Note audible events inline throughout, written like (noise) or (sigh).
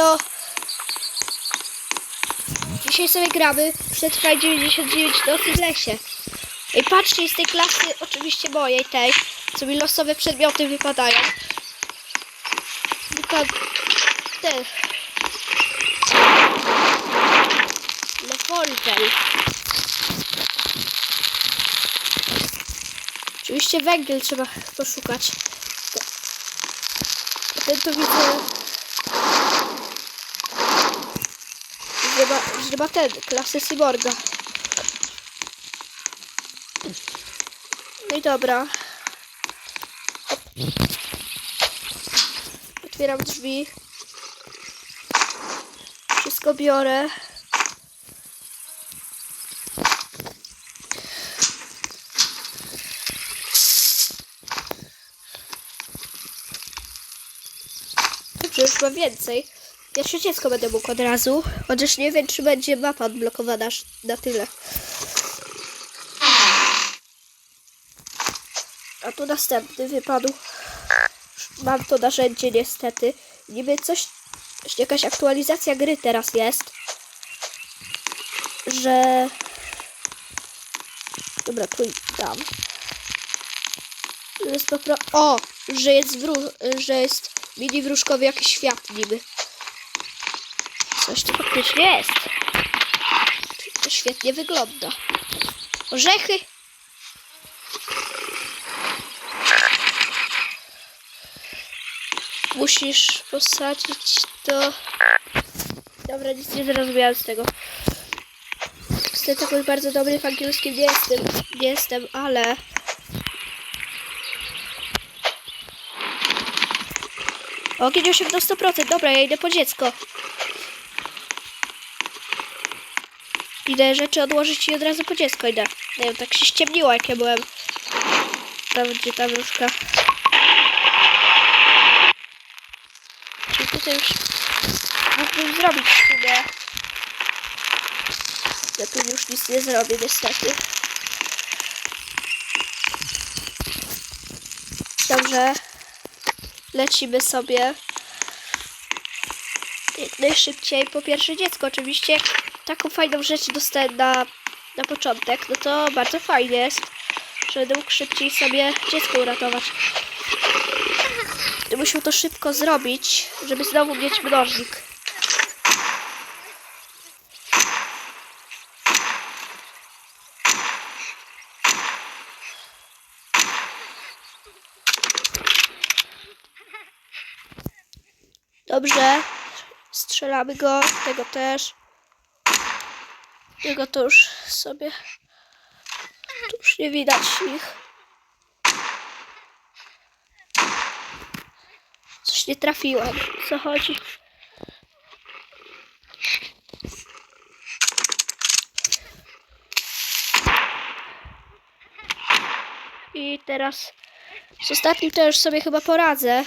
Elo! Dzisiaj sobie gramy Przetrwaj 99 nocy w lesie. Ej, patrzcie, z tej klasy, oczywiście mojej, tej, co mi losowe przedmioty wypadają. Wypad... Ten. Lefoltel. Oczywiście węgiel trzeba poszukać. Ten to widzę... Że ma, ma ten, klasę cyborga. No i dobra. Otwieram drzwi. Wszystko biorę. Dobrze, już mam więcej. Pierwsze dziecko będę mógł od razu. Chociaż nie wiem, czy będzie mapa odblokowana na tyle. A tu następny wypadł. Mam to narzędzie niestety. Niby coś, jakaś aktualizacja gry teraz jest. Że... Dobra, tu dam. Jest popra... O! Że jest wró... że jest mini wróżkowy jakiś świat niby. Coś tu faktycznie jest. To świetnie wygląda. Orzechy. Musisz posadzić to... Dobra, nic nie zrozumiałem z tego. Niestety jakoś bardzo dobry w angielskim nie jestem, nie jestem, ale... Ogień 8 do 100%. Dobra, ja idę po dziecko. Idę rzeczy odłożyć i od razu po dziecko idę. Nie wiem, tak się ściemniło, jak ja byłem. Tam, gdzie ta wróżka. Czyli tutaj już mógłbym zrobić w sumie. Ja tu już nic nie zrobię, niestety. Dobrze. Lecimy sobie. Jak najszybciej. Po pierwsze dziecko oczywiście. Taką fajną rzecz dostałem na, na początek. No to bardzo fajnie jest. Że będę mógł szybciej sobie dziecko uratować. Musiał to szybko zrobić, żeby znowu mieć mnożnik. Dobrze. Strzelamy go. Tego też. Tego to już sobie. Tu już nie widać ich. Coś nie trafiłem. Co chodzi? I teraz z ostatnim to już sobie chyba poradzę.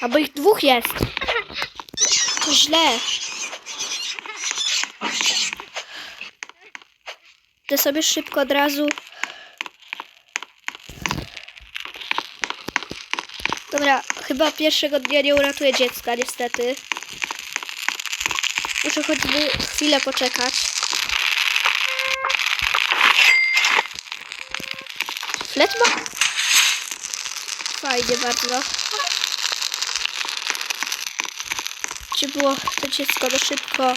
Albo ich dwóch jest. To źle. Idę sobie szybko od razu. Dobra, chyba pierwszego dnia nie uratuję dziecka, niestety. Muszę choćby chwilę poczekać. Flet ma? Fajnie bardzo. Gdzie było to dziecko? No szybko.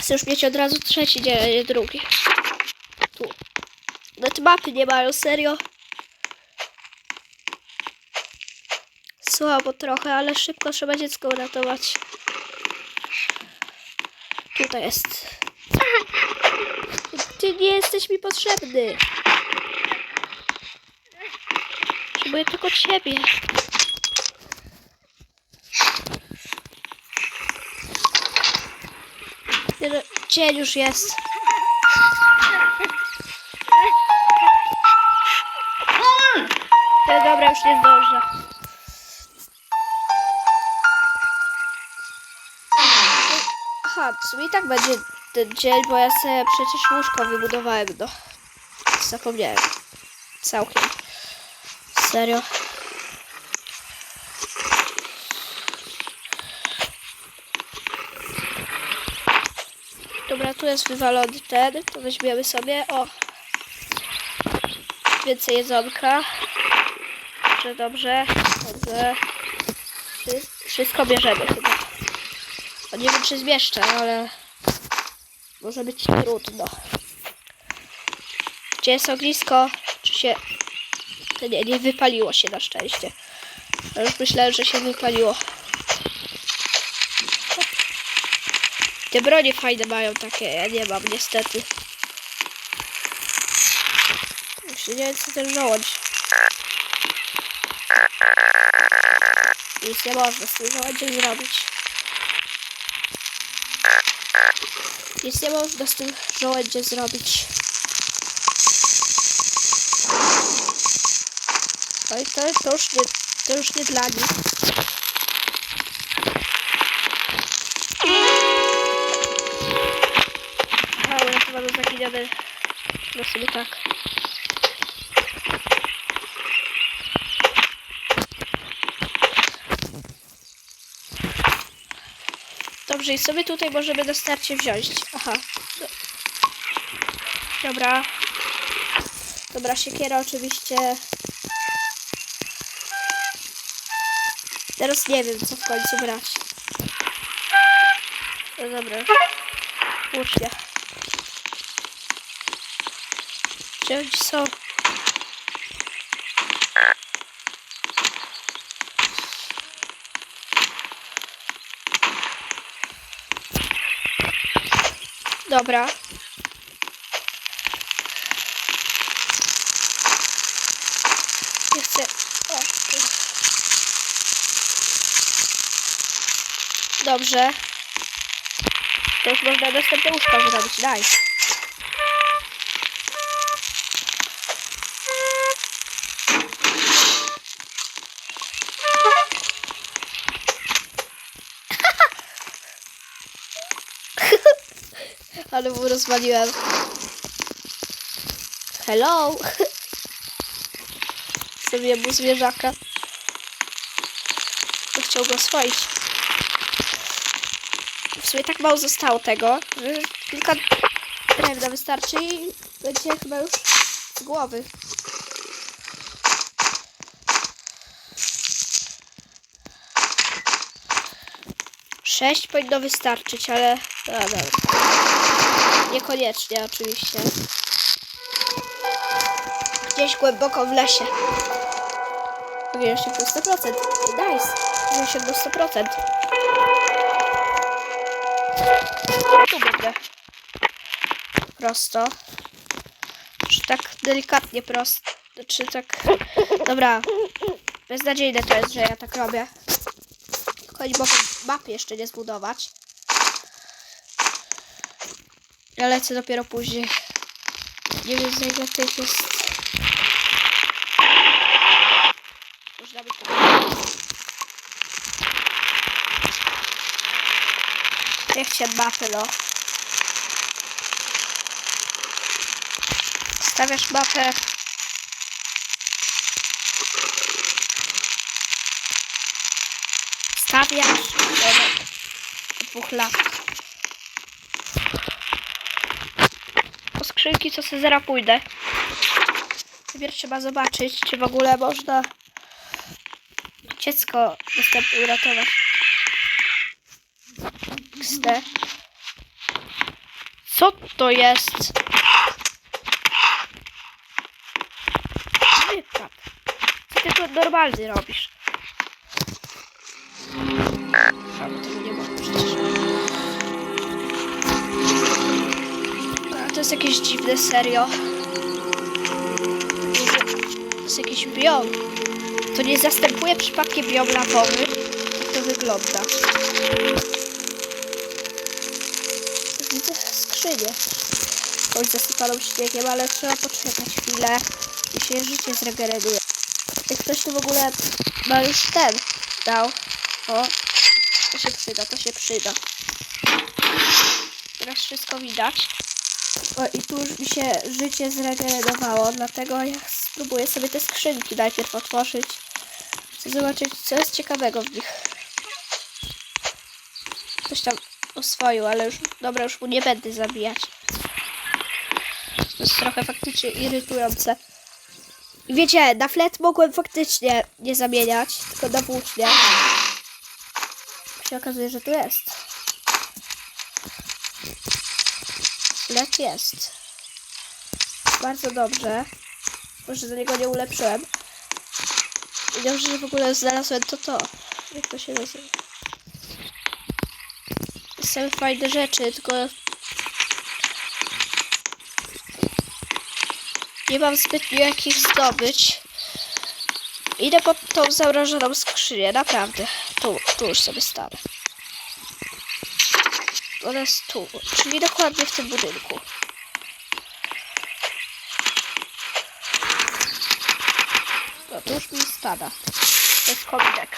Chcę już mieć od razu trzeci, nie, nie drugi. Tu. Nawet mapy nie mają, serio. Słabo trochę, ale szybko trzeba dziecko uratować. Tutaj jest. Ty nie jesteś mi potrzebny. Potrzebuję tylko ciebie. Dzień już jest. No dobra, już nie zdążę. Aha, w sumie i tak będzie ten dzień, bo ja sobie przecież łóżko wybudowałem, no. Zapomniałem. Całkiem. Serio. Dobra, tu jest wywalony ten, to weźmiemy sobie. O! Więcej jedzonka. Dobrze, dobrze. Dobrze. Wszy- Wszystko bierzemy chyba. O, nie wiem, czy zmieszczę, ale może być trudno. Gdzie jest ognisko? Czy się... Nie, nie wypaliło się na szczęście. Ja już myślałem, że się wypaliło. Te bronie fajne mają takie, ja nie mam niestety. Już nie wiem co ten żołądź. Nic nie można z tym żołądziem zrobić. Nic nie można z tym żołędziem zrobić. Oj, to, to, już nie, to już nie dla nich. No sobie tak. Dobrze, i sobie tutaj możemy na starcie wziąć. Aha. Do- Dobra. Dobra, siekiera oczywiście. Teraz nie wiem, co w końcu brać. No dobra. Łucznie. Gdzie oni? Dobra. Dobrze. To już można następne łóżka zrobić. Daj. Ale mu rozwaliłem. Hello. (laughs) Sobie mu zwierzaka. To chciał go oswoić. W sumie tak mało zostało tego, że kilka drewna wystarczy i będzie chyba już z głowy. Sześć powinno wystarczyć, ale... No, dobra. Niekoniecznie oczywiście. Gdzieś głęboko w lesie. Powinien się do 100%. Nice. Powinien się do 100%. Tu będę. Prosto. Czy tak delikatnie prosto. Czy tak... Dobra. Beznadziejne to jest, że ja tak robię. Tylko nie mogę mapy jeszcze nie zbudować. Ja lecę dopiero później. Nie wiem za ile tych jest. Można by to... Jak się mapy, no. Stawiasz mapę. Stawiasz. Dobra. Dwóch latach. Po skrzynki co zaraz pójdę. Najpierw trzeba zobaczyć, czy w ogóle można dziecko następnie uratować. XD. Co to jest? Co ty tu normalny robisz? Jest jakieś dziwne, serio. To jest jakiś biom. To nie zastępuje przypadkiem biom lawowy? Jak to wygląda? Widzę skrzynię. Choć zasypaną śniegiem, ale trzeba poczekać chwilę i się życie zregeneruje. Jak ktoś tu w ogóle ma już ten dał. O, to się przyda, to się przyda. Teraz wszystko widać. O, I tu już mi się życie zregenerowało, dlatego ja spróbuję sobie te skrzynki najpierw otworzyć. Chcę zobaczyć, co jest ciekawego w nich. Coś tam oswoił, ale już, dobra, już mu nie będę zabijać. To jest trochę faktycznie irytujące. I Wiecie, na flet mogłem faktycznie nie zamieniać, tylko na włócznie. się okazuje, że tu jest. Flet jest. Bardzo dobrze. Może do niego nie ulepszyłem. I dobrze, że w ogóle znalazłem to to. Jak to się nazywa? Same fajne rzeczy, tylko... Nie mam zbytnio jakich zdobyć. Idę pod tą zamrożoną skrzynię, naprawdę. Tu, tu już sobie stanę. Jest tu, czyli dokładnie w tym budynku. No to już mi stada. To jest kominek.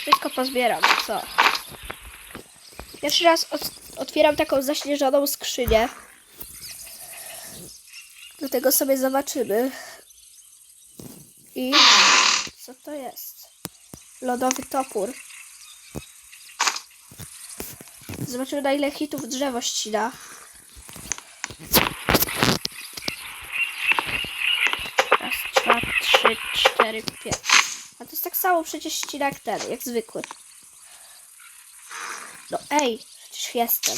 Wszystko pozbieram, co? Pierwszy raz ot otwieram taką zaśnieżoną skrzynię. Dlatego sobie zobaczymy. I co to jest? Lodowy topór. Zobaczymy na ile hitów drzewo ścina. Raz, dwa, trzy, cztery, pięć. A to jest tak samo przecież ścina jak ten, jak zwykły. No ej, przecież jestem.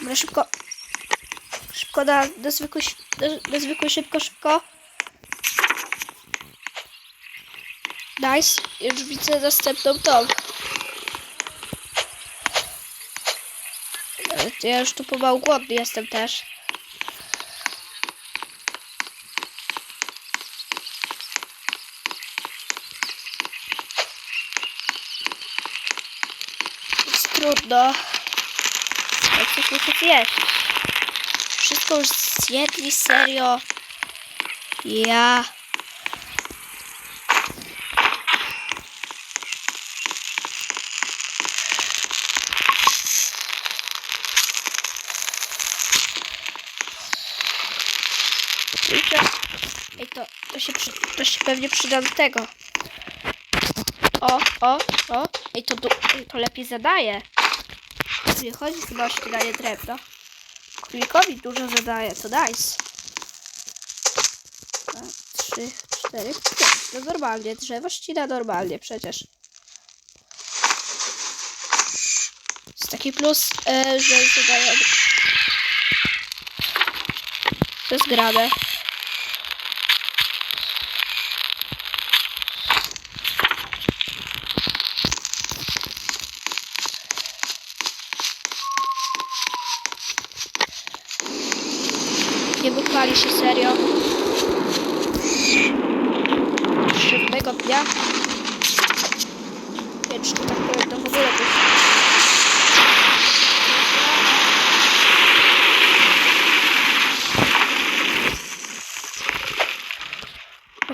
Dobra, szybko. Szybko na, na, zwykły, na, na zwykły, szybko, szybko. Nice. Już widzę następną tą. E, to Ja już tu pomału głodny jestem też. Jest trudno. Jak coś muszę zjeść. Wszystko już zjedli, serio. Ja. Kurczę. Ej, to, to, się przy, to się pewnie przyda do tego. O, o, o. Ej, to, to lepiej zadaje. Nie chodzi chyba o ścinanie drewna. Królikowi dużo zadaje, to nice. Dwa, trzy, cztery, pięć. No normalnie, drzewo ścina normalnie przecież. Jest taki plus, e, że zadaje... To jest grane. Nie wypali się serio. Siódmego dnia. Więc, że tak powiem, to w ogóle to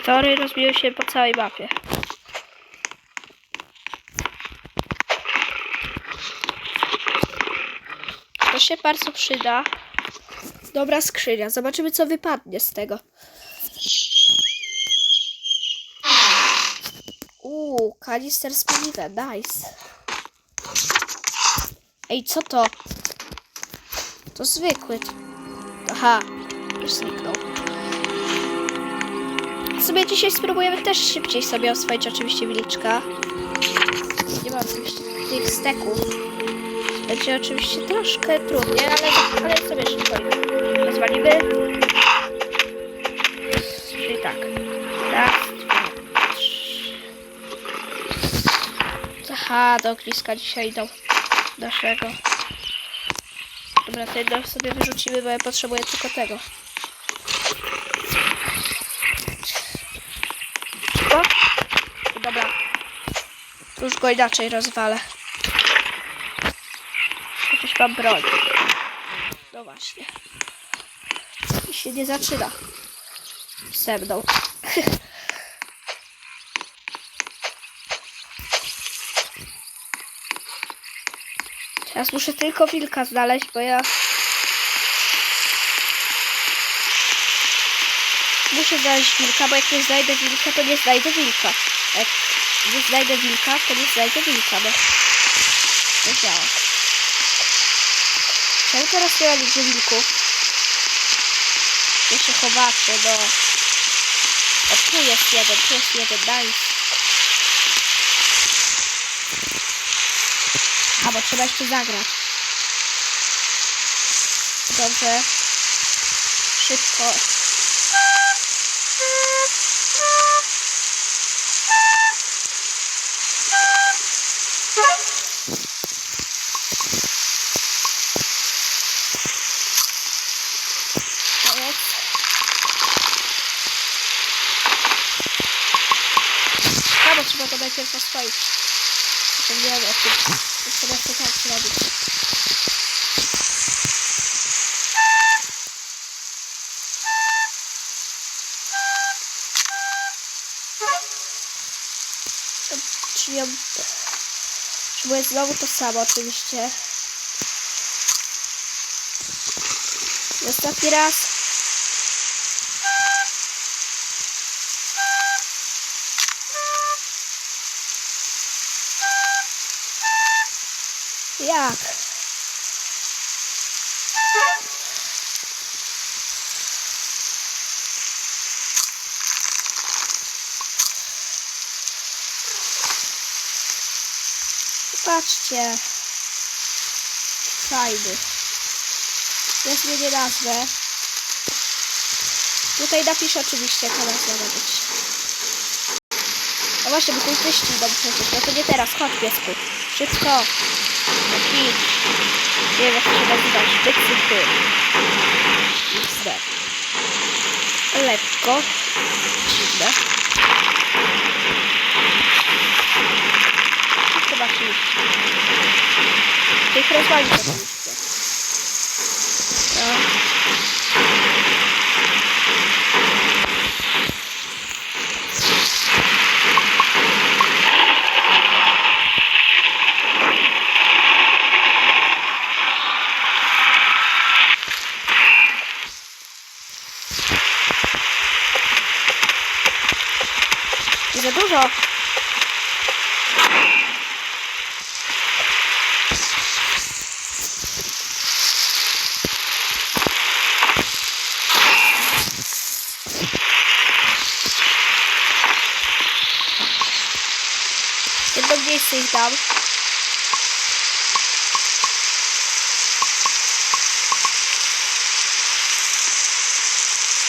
Motory rozbiły się po całej mapie. To się bardzo przyda. Dobra skrzynia. Zobaczymy, co wypadnie z tego. Uuu, kanister z paliwem. Nice. Ej, co to? To zwykły. Aha, już zniknął. Sobie dzisiaj spróbujemy też szybciej sobie oswoić oczywiście wilczka. Nie mam oczywiście tych steków. Będzie oczywiście troszkę trudniej, ale, ale sobie szybko rozwalimy. Czyli tak. Raz, dwa, trzy. Aha, do ogniska dzisiaj do naszego. Dobra, jedno sobie wyrzucimy, bo ja potrzebuję tylko tego. O! Dobra. Już go inaczej rozwalę. Przecież mam broń. No właśnie. I się nie zaczyna. Se mną. (laughs) Teraz muszę tylko wilka znaleźć, bo ja... Muszę znaleźć wilka, bo jak nie znajdę wilka, to nie znajdę wilka. Jak nie znajdę wilka, nie znajdę wilka, no. To działa. Czemu teraz nie ma nigdzie wilków? Się chowacie, no. O, tu jest jeden, tu jest jeden, nice. A, bo trzeba jeszcze zagrać. Dobrze. Szybko. Koniec. A, bo trzeba to najpierw oswoić. Zapomniałem o tym. To Trzeba to tak zrobić. Czyli ja... Potrzebuję znowu to samo oczywiście. I Ostatni raz. Jak? Patrzcie. Fajny. Ja zmienię nazwę. Tutaj napiszę oczywiście, jaka nazwa ma być. No właśnie, bo tu jest wyścigam przecież. No to nie teraz, chodź piesku. Szybko. Idź. Nie wiem jak to się nazywa. Sztycy ty. Lekko. Dziwne. Chyba iść. Tych rozwalić oczywiście. No. Nie za dużo. Jedno miejsce ich dam.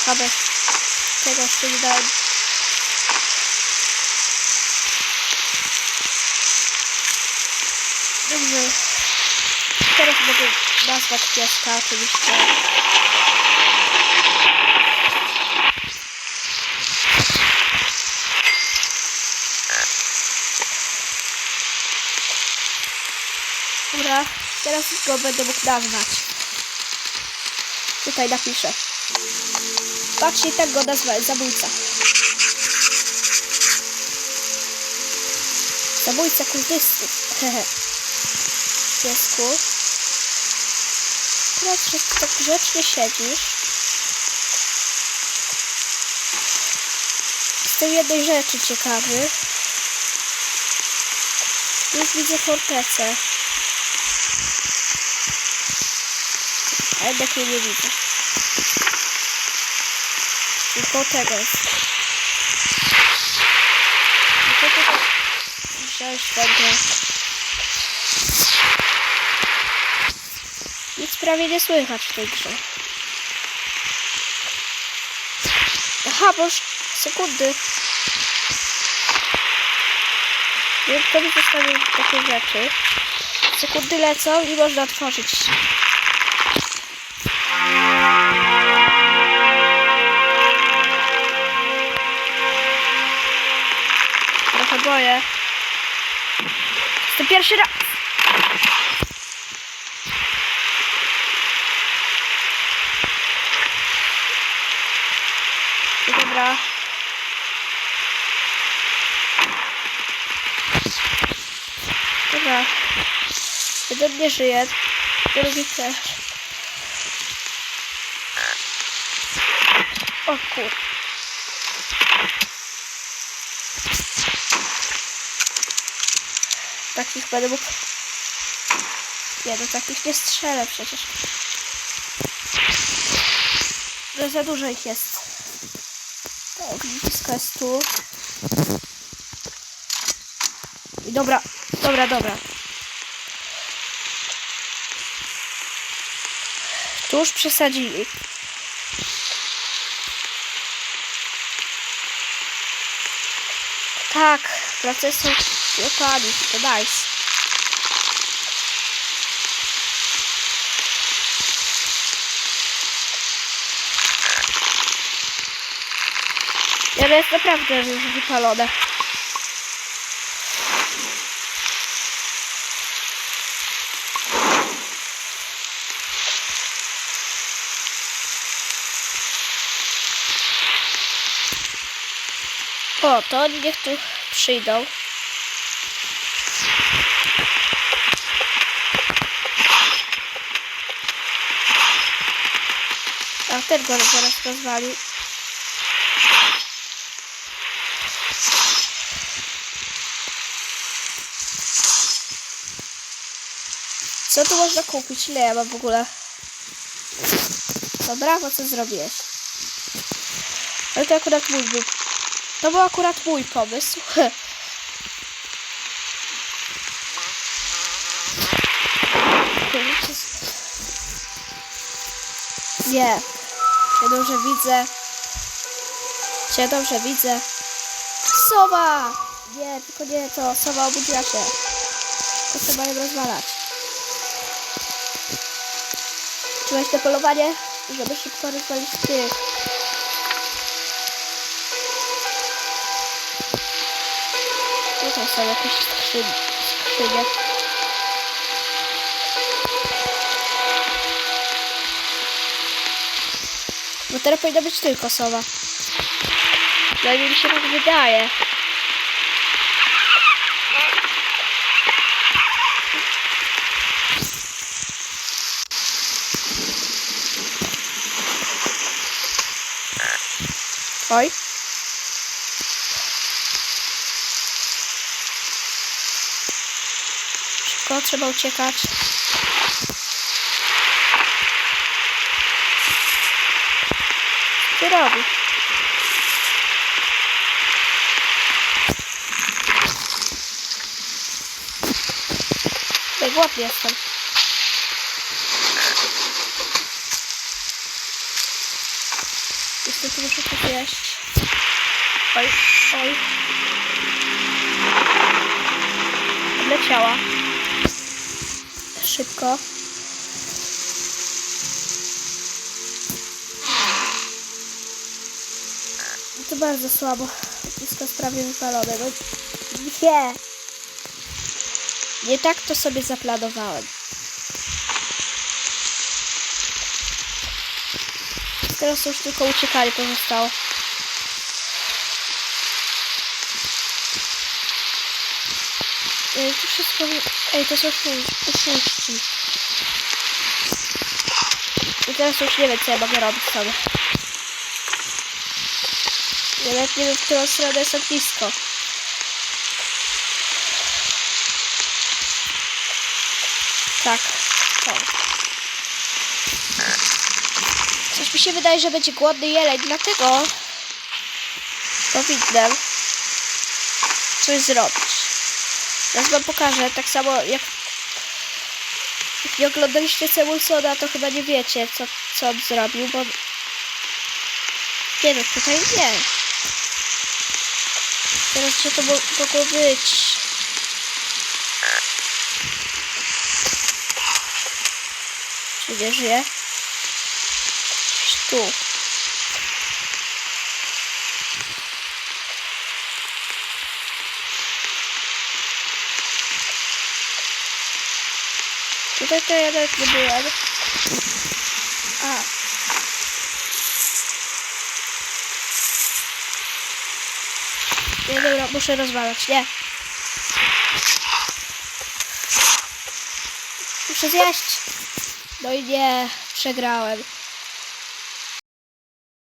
Mamy tego nie dałem. Dobrze. Teraz mogę nazwać pieska oczywiście. Dobra, teraz go będę mógł nazwać. Tutaj napiszę. Patrzcie, tak go nazwałem, zabójca. Zabójca kultystów. (laughs) Piesku. Ty tak grzecznie siedzisz. Jestem jednej rzeczy ciekawy. Już widzę fortecę. A jednak jej nie widzę. Tylko tego jest. Co tutaj? Wziąłeś tego. Nic prawie nie słychać w tej grze. Aha, bo już sekundy. Wiem, kto mi zostawił takie rzeczy. Sekundy lecą i można otworzyć. Boję. To pierwszy raz. Dobra. Dobra. Jeden nie żyje. Drugi też. O kur... takich będę mógł... Nie, do takich nie strzelę przecież. No za dużo ich jest. To ognisko jest tu. I dobra, dobra, dobra. Tu już przesadzili. Tak, procesor dokładnie, to nice. Ale jest naprawdę już wypalone. O, to niech tu przyjdą. A ten go zaraz rozwali. Co tu można kupić? Ile ja mam w ogóle? No brawo, co zrobiłeś. Ale to akurat mój był. To był akurat mój pomysł. (laughs) Nie. Ja dobrze widzę. Cię dobrze widzę. Sowa! Nie, tylko nie to. Sowa obudziła się. To trzeba ją rozwalać. Trzymać to polowanie, żeby szybko rozwalić tych. Tutaj są jakieś skrzynie. skrzynie. Bo teraz powinna być tylko sowa. Przynajmniej mi się tak wydaje. Oj. Szybko, trzeba uciekać. Co robisz? Głodny jestem. Niestety muszę to. Oj, oj. Odleciała. Szybko. To bardzo słabo. Wszystko prawie wypalone. No nie. Nie tak to sobie zaplanowałem. Teraz już tylko uciekali pozostało. Ej, to wszystko... Ej, to są oszu- oszuści. I teraz już nie wiem, co ja mogę robić sobie. Ja nawet nie wiem, w którą stronę jest ognisko. Tak. O. Coś mi się wydaje, że będzie głodny jeleń, dlatego powinnam coś zrobić. Teraz wam pokażę, tak samo jak jak nie oglądaliście Cebulsona, to chyba nie wiecie, co, co on zrobił, bo nie no, tutaj nie. Teraz co to mo- mogło być? Czy nie żyje? Tu. Tutaj to ja nie byłem. A. Nie, dobra, muszę rozwalać, nie. Muszę zjeść. No i nie, przegrałem.